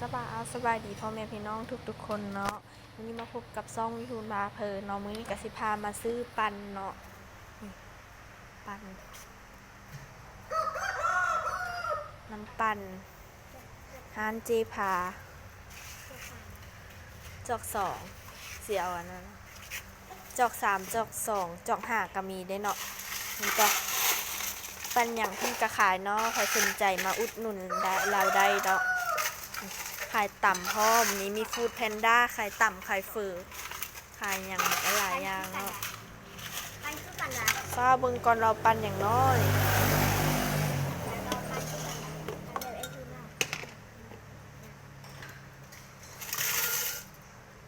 สบายเอาสบายดีพ่อแม่พี่น้องทุกๆคนเนาะวันนี้มาพบกับซ่องวิทูลบาเพลินเนาะมื้อนี้กสิพามาซื้อปันเนาะปันน้ำปันฮานเจพา จอกสองเสียวอันนั้นจอกสามจอกสองจอกห้าก็มีได้เนาะนี่จอกปันอย่างเพิ่กระขายเนาะใครสนใจมาอุดหนุนได้เราได้เนาะ ขายต่ำพร้อมนี้มีฟู้ดแพนด้าขายต่ำขายเฟอร์ขายอย่างหลายอย่างเนาะปันคือกันละฟ้าเบิ่งก่อนเราปันอย่างน้อยเราปันคือกันละอันเดียวเองคือเนาะ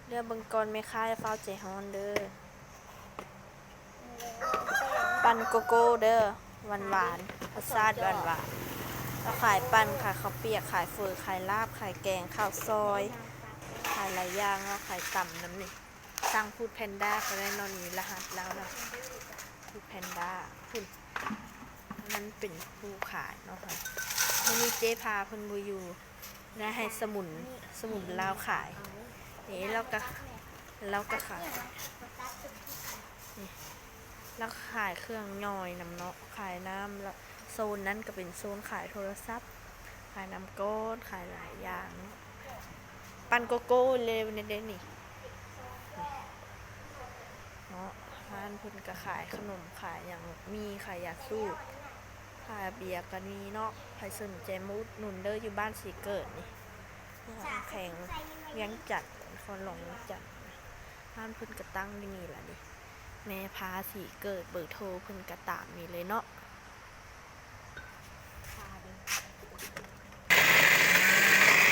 เรือเบิ่งก่อนไม่ค่ายฟ้าวใจฮอนเด้อปันโกโก้เด้อหวานหวานๆรสชาติหวานหวานๆ เราขายปันขายข้าวเปียกขายเฟอร์ขายลาบขายแกงข้าวซอย ขายหลายอย่างเนาขายต่ำน้ำนี่สั่งฟู้ดแพนด้าก็ได้เนอนมีรหัสแล้วนะฟู้ดแพนด้าคุณนั่นเป็นผู้ขายเนาะค่ะมันมีเจ๊พาพิ่นบูอยู่นะให้สมุนสมุนลาวขายนี่เราก็เราก็ขายนี่แล้วขายเครื่องย่อยน้ำเนาะขายน้ำแล้ว โซนนั้นก็เป็นโซนขายโทรศัพท์ ขายน้ำก้นขายหลายอย่าง ปันโกโก้เลยในเดนนี่เนาะร้านพุ่นก็ขายขนมขายอย่างมีขายยาสูบขายเบียร์กันมีเนาะใครสนใจมุดหนุนเด้ออยู่บ้านสีเกิดนี่แข่งเลี้ยงจัดคนหลงจัดร้านพุ่นกระตั้งนี่แหละนี่แม่พาสีเกิดเบอร์โทรพุ่นกระตามนี่เลยเนาะ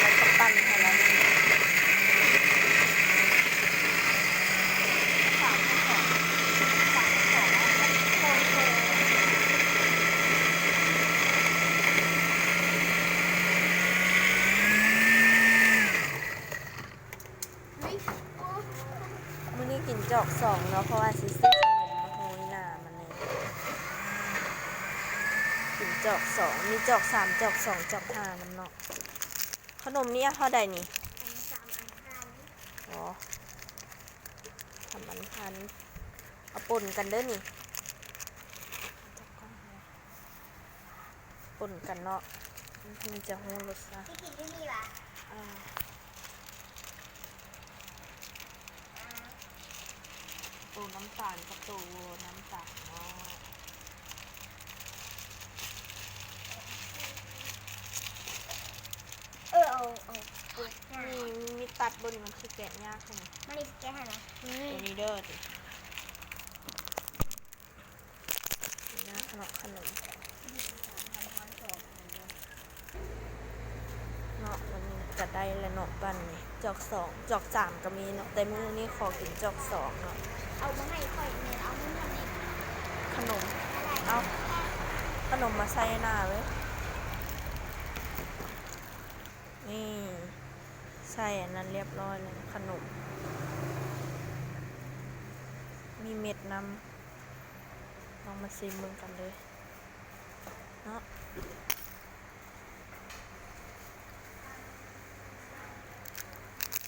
แล้วก็ปั้นให้แล้วนี่ สามพันสองสามพันสองโคโคเฮ้ยโอ้ มื่อนี้กิน จอกสองเนาะเพราะว่าซิซื้อขนมมาโหยหนามันเลยกินจอกสองมีจอกสามจอกสองจอกห้าน้ำเนาะขนมนี้เท่าใดนี่อันสามอันพันอ๋อทำมันพันเอาป่นกันเด้อนี่ป่นกันเนาะมันถึงจะหูรสชาติที่กินที่นี่ปะอ่า ตัวน้ำตาลกับตัวน้ำตาลเนาะเออเอาเอาเอาง่ายมีมีตัดบนนี่มันคือแกะยากใช่ไหมมันนี่แกให้นะตัวนี้เด้อดินะขนมขนมเนาะ วันนี้จะได้แล้วเนาะปันนี่จอกสองจอกสามก็มีเนาะแต่มื้อนี้ขอกินจอกสองเนาะเอามาให้ค่อยเงินเอาเงินทำเองขนมอะไรเอาขนมมาใส่หน้าเว้ยนี่ใส่อันนั้นเรียบร้อยเลยขนม มีเม็ดนำลองมาซิมมึงกันเลยเนาะ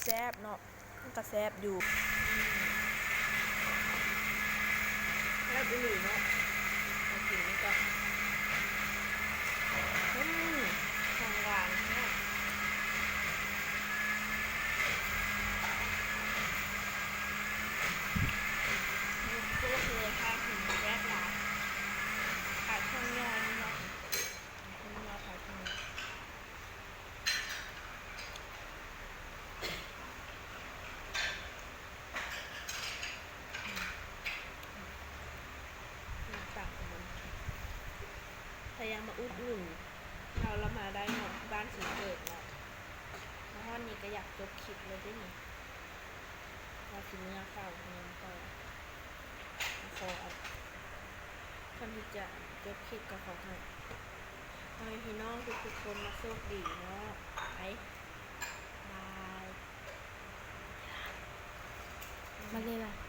แซบเนาะมันก็แซบอยู่แซบอีหลีเนาะมากินนี่ก่อนอืมของหวานเนาะมีตัวเลยค่ะถึงแซบหลายขายเครื่องย่อยเนาะเครื่องย่อยขายเครื่องย่อย ต่างกันพ ยามมาอุดหนุนเราเรามาได้เนาะบ้านสีเกิดเนาะแล้วห้อนนี้ก็อยากจบคลิปเลยด้วยนี่เราสิเนื้อข้าวเนื้อก็ขอเอาคนที่จะจบคลิปก็ขอให้ขอให้พี่น้องทุกๆคนมาโชคดีเนาะไปบายมาเลยล่ะ